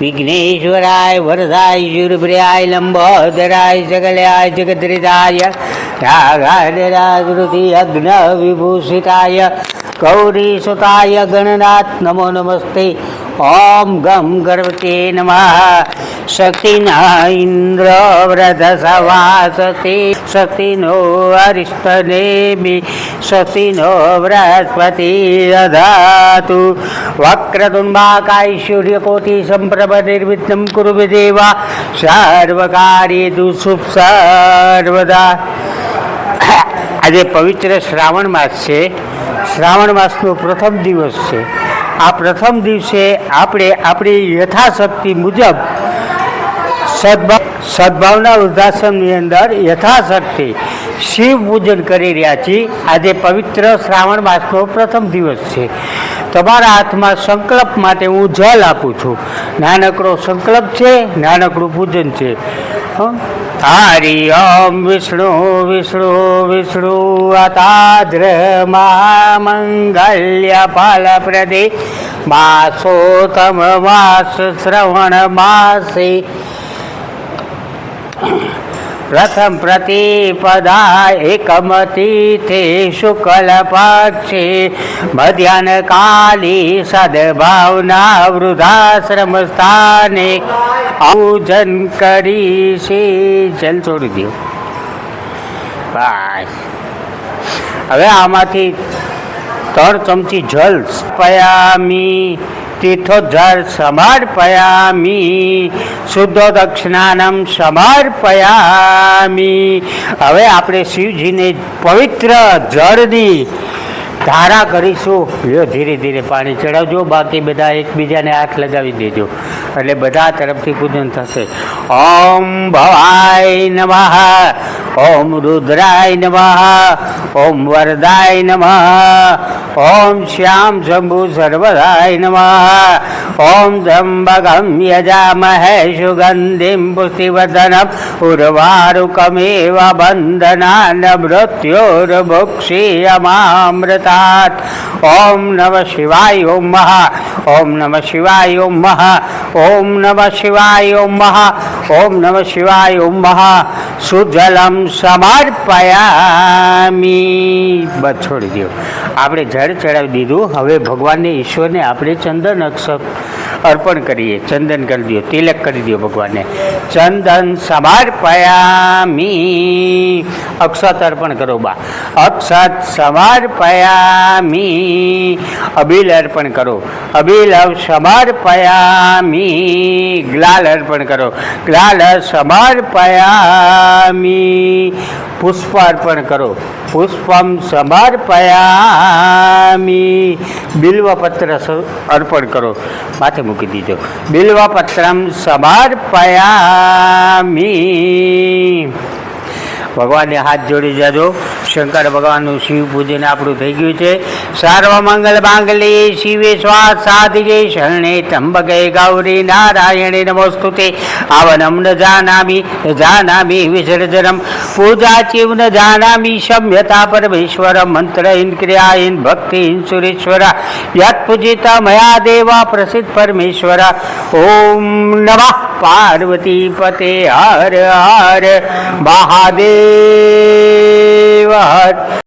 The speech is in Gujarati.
विघ्नेश्वराय वरदाय शूरप्रियाय लंबोदराय सकल्याय जगद्रिताय रागाधराकृति अग्नविभूषिताय गौरीसुताय गणनाथ नमो नमस्ते। ॐ गं गर्वते नमः। નમઃ શક્તિના ઇન્દ્ર વ્રત સવાસતે શક્તિનો અરિષ્ટનેમિ શક્તિનો બૃહસ્પતિ દધાતુ વક્રતુંબાકાય સૂર્યકોટિ સંપ્રભ નિર્વિઘ્નમ કુરુ દેવા સર્વકારી શુભ સર્વદા આજે પવિત્ર શ્રાવણ માસ છે. શ્રાવણ માસનો પ્રથમ દિવસ છે. આ પ્રથમ દિવસે આપણે આપણી યથાશક્તિ મુજબ સદભાવ સદભાવના વૃદ્ધાશ્રમની અંદર યથાશક્તિ શિવ પૂજન કરી રહ્યા છીએ. આજે પવિત્ર શ્રાવણ માસનો પ્રથમ દિવસ છે. તમારા હાથમાં સંકલ્પ માટે હું જલ આપું છું. નાનકડો સંકલ્પ છે, નાનકડું પૂજન છે? હરિ ઓમ વિષ્ણુ વિષ્ણુ વિષ્ણુ, અતાદ્ર મહામંગલ્ય ફલપ્રદે માસોતમ માસ, શ્રવણ માસે. પ્રથમ પ્રતિપદા એકમતીથે શુકલ પક્ષે મધ્યાહન કાલી સદભાવના વૃદ્ધાશ્રમ સ્થાને આયોજન કરી છે જલ છોડી દો બસ. હવે આમાંથી ત્રણ ચમચી જલ પયામી તીર્થોજળ સમર્પયામિ શુદ્ધો દક્ષિણાનમ સમર્પયામી હવે આપણે શિવજીને પવિત્ર જળની ધારા કરીશું. લ્યો, ધીરે ધીરે પાણી ચડાવજો. બાકી બધા એકબીજાને હાથ લગાવી દેજો. એટલે બધા તરફથી પૂજન થશે. ઓમ ભવાય નમઃ. ઓમ રુદ્રાય નમઃ. ઓમ વરદાય નમઃ. ઓમ શ્યામ શંભુ સર્વદાય નમઃ. ઓમ ત્રંબકમ યજામહે સુગંધિમ પુષ્ટિવર્ધનમ. ઉર્વારુકમેવ બંધનાન મૃત્યોર્ભુક્ષીયમામૃતાत् ઓમ નમઃ શિવાય ઓમ મહા ઓમ નમઃ શિવાય ઓમ મહા ઓમ નમઃ શિવાય ઓમ મહા ઓમ નમઃ શિવાય ઓમ મહા સુજલમ સમર્પયામી બસ છોડી દો આપણે જળ ચડાવી દીધું હવે ભગવાનને ઈશ્વરને આપણે ચંદન અક્ષર અર્પણ કરીએ ચંદન કરી દો તિલક કરી દો ભગવાનને ચંદન સમર્પયામી. અક્ષત અર્પણ કરો બા. અક્ષત સમર્પયામી. અબિલ અર્પણ કરો. અબિલ સમર્પયામી. ગ્લાલ અર્પણ કરો. ગ્લાલ સમર્પયામી. પુષ્પ અર્પણ કરો. પુષ્પમ સમર્પયામી. બિલ્વપત્ર અર્પણ કરો. માથે મૂકી દીધો. બિલ્વપત્રમ સમર્પયામી ભગવાનને હાથ જોડી જજો. શંકર ભગવાનનું શિવ પૂજન આપણું થઈ ગયું છે. સર્વ મંગલ માંગલ્યે શિવે સ્વાદ સાધિકે શરણે ત્રંબકે ગૌરી નારાયણે નમોસ્તુતે. આવનમ ન જાનામી જાનામી વિસર્જનમ. પૂજા ચિવ ન જાનામી, સમ્યતા પરમેશ્વર મંત્ર ઇન ક્રિયા ઇન ભક્તિ ઇન સુરેશ્વર. યત પૂજિત મયા દેવા પ્રસિદ્ધ પરમેશ્વર. ઓમ નમઃ પાર્વતી પતે હર હર મહાદેવ. હર